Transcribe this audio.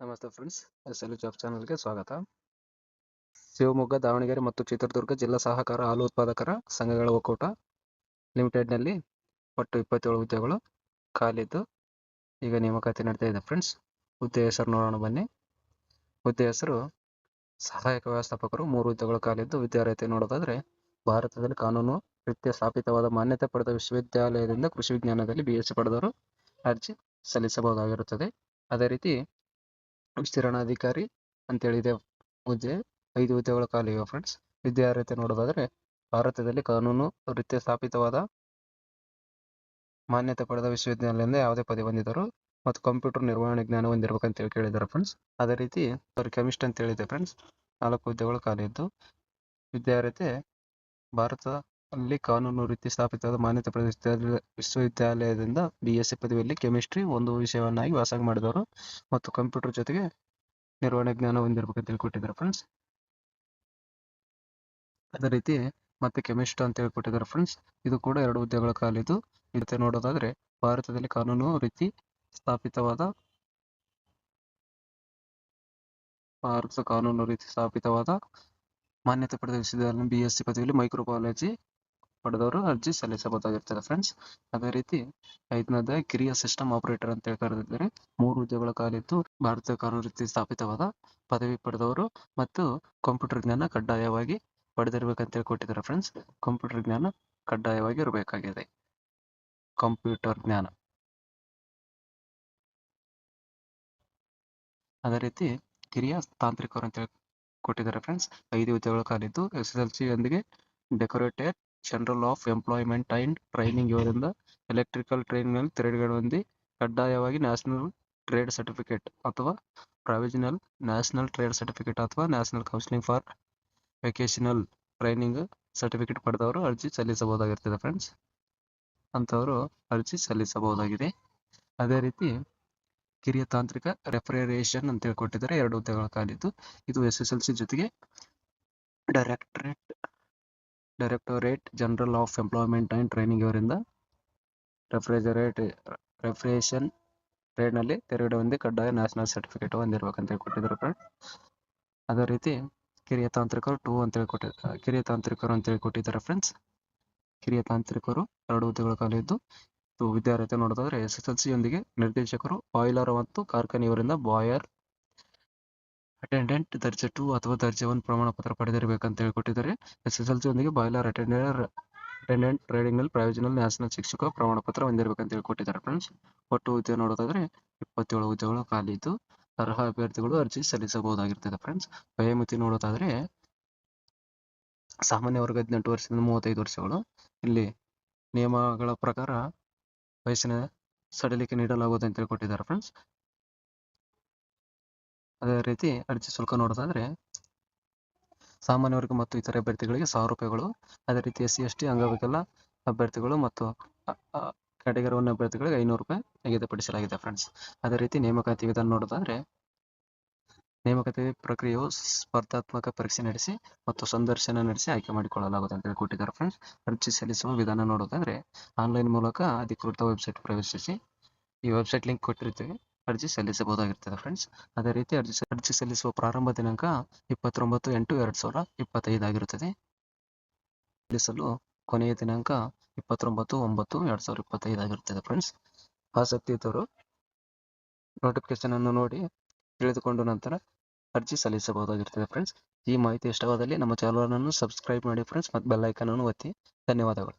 ನಮಸ್ತೆ friends, S L job ಚಾನಲ್ಗೆ ಸ್ವಾಗತ. ಶಿವಮೊಗ್ಗ, ದಾವಣಗೆರೆ ಮತ್ತು ಚಿತ್ರದುರ್ಗ ಜಿಲ್ಲಾ ಸಹಕಾರ ಹಾಲು ಉತ್ಪಾದಕರ ಸಂಘಗಳ ಒಕ್ಕೂಟ ಲಿಮಿಟೆಡ್ನಲ್ಲಿ ಒಟ್ಟು ಇಪ್ಪತ್ತೇಳು ಹುದ್ದೆಗಳು ಖಾಲಿದ್ದು, ಈಗ ನೇಮಕಾತಿ ನಡೀತಾ ಇದೆ ಫ್ರೆಂಡ್ಸ್. ಹುದ್ದೆ ಹೆಸರು ನೋಡೋಣ ಬನ್ನಿ. ಹುದ್ದೆ ಹೆಸರು ಸಹಾಯಕ ವ್ಯವಸ್ಥಾಪಕರು ಮೂರು ಹುದ್ದೆಗಳು ಖಾಲಿದ್ದು ವಿದ್ಯಾರ್ಥಿ ನೋಡೋದಾದರೆ ಭಾರತದಲ್ಲಿ ಕಾನೂನು ರೀತಿಯ ಸ್ಥಾಪಿತವಾದ ಮಾನ್ಯತೆ ಪಡೆದ ವಿಶ್ವವಿದ್ಯಾಲಯದಿಂದ ಕೃಷಿ ವಿಜ್ಞಾನದಲ್ಲಿ ಬಿ ಎಸ್ ಸಿ ಪಡೆದವರು ಅರ್ಜಿ ಸಲ್ಲಿಸಬಹುದಾಗಿರುತ್ತದೆ. ಅದೇ ರೀತಿ ವಿಸ್ತೀರ್ಣಾಧಿಕಾರಿ ಅಂತೇಳಿದೆ ಹುದ್ದೆ ಐದು ಹುದ್ದೆಗಳು ಖಾಲಿ ಇವೆ ಫ್ರೆಂಡ್ಸ್ ವಿದ್ಯಾರ್ಹತೆ ನೋಡೋದಾದ್ರೆ ಭಾರತದಲ್ಲಿ ಕಾನೂನು ವೃತ್ತಿ ಸ್ಥಾಪಿತವಾದ ಮಾನ್ಯತೆ ಪಡೆದ ವಿಶ್ವವಿದ್ಯಾಲಯದಿಂದ ಯಾವುದೇ ಪದವಿ ಹೊಂದಿದರು ಮತ್ತು ಕಂಪ್ಯೂಟರ್ ನಿರ್ವಹಣೆ ಜ್ಞಾನ ಹೊಂದಿರಬೇಕಂತ ಹೇಳಿ ಕೇಳಿದ್ದಾರೆ ಫ್ರೆಂಡ್ಸ್ ಅದೇ ರೀತಿ ಅವರು ಕೆಮಿಸ್ಟ್ ಅಂತ ಹೇಳಿದೆ ಫ್ರೆಂಡ್ಸ್ ನಾಲ್ಕು ಹುದ್ದೆಗಳು ಖಾಲಿ ಇದ್ದು ವಿದ್ಯಾರ್ಹತೆ ಭಾರತದಲ್ಲಿ ಕಾನೂನು ರೀತಿ ಸ್ಥಾಪಿತವಾದ ಮಾನ್ಯತೆ ಪಡೆದ ವಿಶ್ವವಿದ್ಯಾಲಯ- ವಿಶ್ವವಿದ್ಯಾಲಯದಿಂದ ಬಿ ಎಸ್ ಸಿ ಪದವಿಯಲ್ಲಿ ಕೆಮಿಸ್ಟ್ರಿ ಒಂದು ವಿಷಯವನ್ನಾಗಿ ವ್ಯಾಸಂಗ ಮಾಡಿದವರು ಮತ್ತು ಕಂಪ್ಯೂಟರ್ ಜೊತೆಗೆ ನಿರ್ವಹಣೆ ಜ್ಞಾನ ಹೊಂದಿರಬೇಕು ತಿಳ್ಕೊಟ್ಟಿದ್ದಾರೆ ಫ್ರೆಂಡ್ಸ್ ಅದೇ ರೀತಿ ಮತ್ತೆ ಕೆಮಿಸ್ಟ್ ಅಂತ ಹೇಳ್ಕೊಟ್ಟಿದ್ದಾರೆ ಫ್ರೆಂಡ್ಸ್ ಇದು ಕೂಡ ಎರಡು ಹುದ್ದೆಗಳ ಕಾಲಿದ್ದು. ಇದಕ್ಕೆ ನೋಡೋದಾದ್ರೆ ಭಾರತದಲ್ಲಿ ಕಾನೂನು ರೀತಿ ಸ್ಥಾಪಿತವಾದ ಭಾರತ ಕಾನೂನು ರೀತಿ ಸ್ಥಾಪಿತವಾದ ಮಾನ್ಯತೆ ಪಡೆದ ವಿಶ್ವವಿದ್ಯಾಲಯ ಬಿ ಸಿ ಪದವಿಯಲ್ಲಿ ಮೈಕ್ರೋಬಯಾಲಜಿ ಪಡೆದವರು ಅರ್ಜಿ ಸಲ್ಲಿಸಬಹುದಾಗಿರ್ತದೆ ಫ್ರೆಂಡ್ಸ್ ಅದೇ ರೀತಿ ಐದನೇದ ಕಿರಿಯ ಸಿಸ್ಟಮ್ ಆಪರೇಟರ್ ಅಂತ ಹೇಳಿ ಕರೆದಿದ್ದಾರೆ. ಮೂರು ಹುದ್ದೆಗಳ ಕಾಲಿದ್ದು ಭಾರತ ಕಾನೂನು ರೀತಿ ಸ್ಥಾಪಿತವಾದ ಪದವಿ ಪಡೆದವರು ಮತ್ತು ಕಂಪ್ಯೂಟರ್ ಜ್ಞಾನ ಕಡ್ಡಾಯವಾಗಿ ಪಡೆದಿರಬೇಕಂತ ಹೇಳಿ ಕೊಟ್ಟಿದ್ದಾರೆ ಫ್ರೆಂಡ್ಸ್ ಕಂಪ್ಯೂಟರ್ ಜ್ಞಾನ ಕಡ್ಡಾಯವಾಗಿ ಇರಬೇಕಾಗಿದೆ. ಕಂಪ್ಯೂಟರ್ ಜ್ಞಾನ. ಅದೇ ರೀತಿ ಕಿರಿಯ ತಾಂತ್ರಿಕರು ಅಂತ ಹೇಳಿ ಕೊಟ್ಟಿದ್ದಾರೆ ಫ್ರೆಂಡ್ಸ್ ಐದು ಹುದ್ದೆಗಳ ಕಾಲಿದ್ದು ಎಸ್ ಎಲ್ ಸಿ ಯೊಂದಿಗೆ decorated general of employment and training ಇವರಿಂದ ಎಲೆಕ್ಟ್ರಿಕಲ್ ಟ್ರೈನಿಂಗ್ನಲ್ಲಿ ತೆರಳುಗಡೆ ಹೊಂದಿ ಕಡ್ಡಾಯವಾಗಿ ನ್ಯಾಷನಲ್ ಟ್ರೇಡ್ ಸರ್ಟಿಫಿಕೇಟ್ ಅಥವಾ ಪ್ರಾವಿಷನಲ್ ನ್ಯಾಷನಲ್ ಟ್ರೇಡ್ ಸರ್ಟಿಫಿಕೇಟ್ ಅಥವಾ national counselling for vocational training certificate ಪಡೆದವರು ಅರ್ಜಿ ಸಲ್ಲಿಸಬಹುದಾಗಿರ್ತದೆ ಫ್ರೆಂಡ್ಸ್ ಅಂಥವರು ಅರ್ಜಿ ಸಲ್ಲಿಸಬಹುದಾಗಿದೆ. ಅದೇ ರೀತಿ ಕಿರಿಯ ತಾಂತ್ರಿಕ ರೆಫ್ರಿಜರೇಷನ್ ಅಂತ ಹೇಳಿ ಕೊಟ್ಟಿದ್ದಾರೆ ಎರಡು ಹುದ್ದೆಗಳ ಕಾಲಿದ್ದು ಇದು ಎಸ್ ಎಸ್ ಎಲ್ ಸಿ ಜೊತೆಗೆ directorate directorate general of employment and training ಇವರಿಂದ ರೆಫ್ರಿಜರೇಟ್ ರೆಫ್ರಿಜರೇಷನ್ ಟ್ರೇಡ್ನಲ್ಲಿ ತೆರಗಡೆ ಹೊಂದಿ ಕಡ್ಡಾಯ ನ್ಯಾಷನಲ್ ಸರ್ಟಿಫಿಕೇಟ್ ಹೊಂದಿರಬೇಕಂತ ಹೇಳಿ ಕೊಟ್ಟಿದ್ದಾರೆ ಫ್ರೆಂಡ್. ಅದೇ ರೀತಿ ಕಿರಿಯ ತಾಂತ್ರಿಕರು ಟೂ ಅಂತ ಹೇಳಿ ಕೊಟ್ಟಿದ್ದಾರೆ ಕಿರಿಯ ತಾಂತ್ರಿಕರು ಅಂತ ಹೇಳಿ ಕೊಟ್ಟಿದ್ದಾರೆ ಫ್ರೆಂಡ್ಸ್. ಕಿರಿಯ ತಾಂತ್ರಿಕರು ಎರಡು ಹುದ್ದೆಗಳ ಕಾಲ ಇದ್ದು, ಇದು ವಿದ್ಯಾರ್ಥಿ ನೋಡೋದಾದ್ರೆ ಎಸ್ ಎಸ್ ಎಲ್ ಸಿ ಯೊಂದಿಗೆ ನಿರ್ದೇಶಕರು, ಬಾಯ್ಲರ್ ಮತ್ತು ಕಾರ್ಖಾನೆಯವರಿಂದ ಬಾಯರ್ ಅಟೆಂಡೆಂಟ್ ದರ್ಜೆ ಟು ಅಥವಾ ದರ್ಜೆ ಒನ್ ಪ್ರಮಾಣ ಪತ್ರ ಪಡೆದಿರಬೇಕಂತ ಹೇಳ್ಕೊಟ್ಟಿದ್ದಾರೆ. ಎಸ್ ಎಸ್ ಎಲ್ ಸಿ ಒಂದಿಗೆ ಬಾಯ್ಲರ್ ಅಟೆಂಡರ್ ಅಟೆಂಡೆಂಟ್ ಟ್ರೇಡಿಂಗ್ನಲ್ಲಿ ಪ್ರಯೋಜನಲ್ ನ್ಯಾಷನಲ್ ಶಿಕ್ಷಕ ಪ್ರಮಾಣ ಪತ್ರ ಹೊಂದಿರಬೇಕಂತ ಹೇಳ್ಕೊಟ್ಟಿದ್ದಾರೆ ಫ್ರೆಂಡ್ಸ್ ಒಟ್ಟು ಹುದ್ದೆ ನೋಡೋದಾದ್ರೆ ಇಪ್ಪತ್ತೇಳು ಹುದ್ದೆಗಳು ಖಾಲಿ ಇದ್ದು ಅರ್ಹ ಅಭ್ಯರ್ಥಿಗಳು ಅರ್ಜಿ ಸಲ್ಲಿಸಬಹುದಾಗಿರ್ತದೆ ಫ್ರೆಂಡ್ಸ್ ವಯೋಮಿತಿ ನೋಡೋದಾದ್ರೆ ಸಾಮಾನ್ಯ ವರ್ಗ ಹದಿನೆಂಟು ವರ್ಷದಿಂದ ಮೂವತ್ತೈದು ವರ್ಷಗಳು. ಇಲ್ಲಿ ನಿಯಮಗಳ ಪ್ರಕಾರ ವಯಸ್ಸಿನ ಸಡಿಲಿಕೆ ನೀಡಲಾಗುವುದು ಅಂತ ಹೇಳಿಕೊಟ್ಟಿದ್ದಾರೆ ಫ್ರೆಂಡ್ಸ್ ಅದೇ ರೀತಿ ಅರ್ಜಿ ಶುಲ್ಕ ನೋಡೋದಾದ್ರೆ ಸಾಮಾನ್ಯ ವರ್ಗ ಮತ್ತು ಇತರ ಅಭ್ಯರ್ಥಿಗಳಿಗೆ ಸಾವಿರ ರೂಪಾಯಿಗಳು, ಅದೇ ರೀತಿ ಎಸ್ ಸಿ ಎಸ್ ಟಿ ಅಂಗವಿಕಲ ಅಭ್ಯರ್ಥಿಗಳು ಮತ್ತು ಕ್ಯಾಟಗರಿ ಒನ್ ಅಭ್ಯರ್ಥಿಗಳಿಗೆ ಐನೂರು ರೂಪಾಯಿ ನಿಗದಿಪಡಿಸಲಾಗಿದೆ ಫ್ರೆಂಡ್ಸ್ ಅದೇ ರೀತಿ ನೇಮಕಾತಿ ವಿಧಾನ ನೋಡೋದಾದ್ರೆ ನೇಮಕಾತಿ ಪ್ರಕ್ರಿಯೆಯು ಸ್ಪರ್ಧಾತ್ಮಕ ಪರೀಕ್ಷೆ ನಡೆಸಿ ಮತ್ತು ಸಂದರ್ಶನ ನಡೆಸಿ ಆಯ್ಕೆ ಮಾಡಿಕೊಳ್ಳಲಾಗುತ್ತೆ ಅಂತ ಕೊಟ್ಟಿದ್ದಾರೆ ಫ್ರೆಂಡ್ಸ್ ಅರ್ಜಿ ಸಲ್ಲಿಸುವ ವಿಧಾನ ನೋಡೋದಾದ್ರೆ ಆನ್ಲೈನ್ ಮೂಲಕ ಅಧಿಕೃತ ವೆಬ್ಸೈಟ್ ಪ್ರವೇಶಿಸಿ ಈ ವೆಬ್ಸೈಟ್ ಲಿಂಕ್ ಕೊಟ್ಟಿರ್ತೀವಿ. ಅರ್ಜಿ ಸಲ್ಲಿಸಬಹುದಾಗಿರ್ತದೆ ಫ್ರೆಂಡ್ಸ್ ಅದೇ ರೀತಿ ಅರ್ಜಿ ಅರ್ಜಿ ಸಲ್ಲಿಸುವ ಪ್ರಾರಂಭ ದಿನಾಂಕ ಇಪ್ಪತ್ತೊಂಬತ್ತು ಎಂಟು ಎರಡು ಸಾವಿರ ಇಪ್ಪತ್ತೈದು ಆಗಿರುತ್ತದೆ. ಸಲ್ಲಿಸಲು ಕೊನೆಯ ದಿನಾಂಕ ಇಪ್ಪತ್ತೊಂಬತ್ತು ಒಂಬತ್ತು ಎರಡು ಸಾವಿರದ ಇಪ್ಪತ್ತೈದು ಆಗಿರುತ್ತದೆ ಫ್ರೆಂಡ್ಸ್ ಆಸಕ್ತಿ ಇದ್ದವರು ನೋಟಿಫಿಕೇಶನ್ ಅನ್ನು ನೋಡಿ ತಿಳಿದುಕೊಂಡ ನಂತರ ಅರ್ಜಿ ಸಲ್ಲಿಸಬಹುದಾಗಿರ್ತದೆ ಫ್ರೆಂಡ್ಸ್ ಈ ಮಾಹಿತಿ ಇಷ್ಟವಾದಲ್ಲಿ ನಮ್ಮ ಚಾನಲನ್ನು ಸಬ್ಸ್ಕ್ರೈಬ್ ಮಾಡಿ ಫ್ರೆಂಡ್ಸ್ ಮತ್ತು ಬೆಲ್ ಐಕನ್ ಅನ್ನು ಒತ್ತಿ. ಧನ್ಯವಾದಗಳು.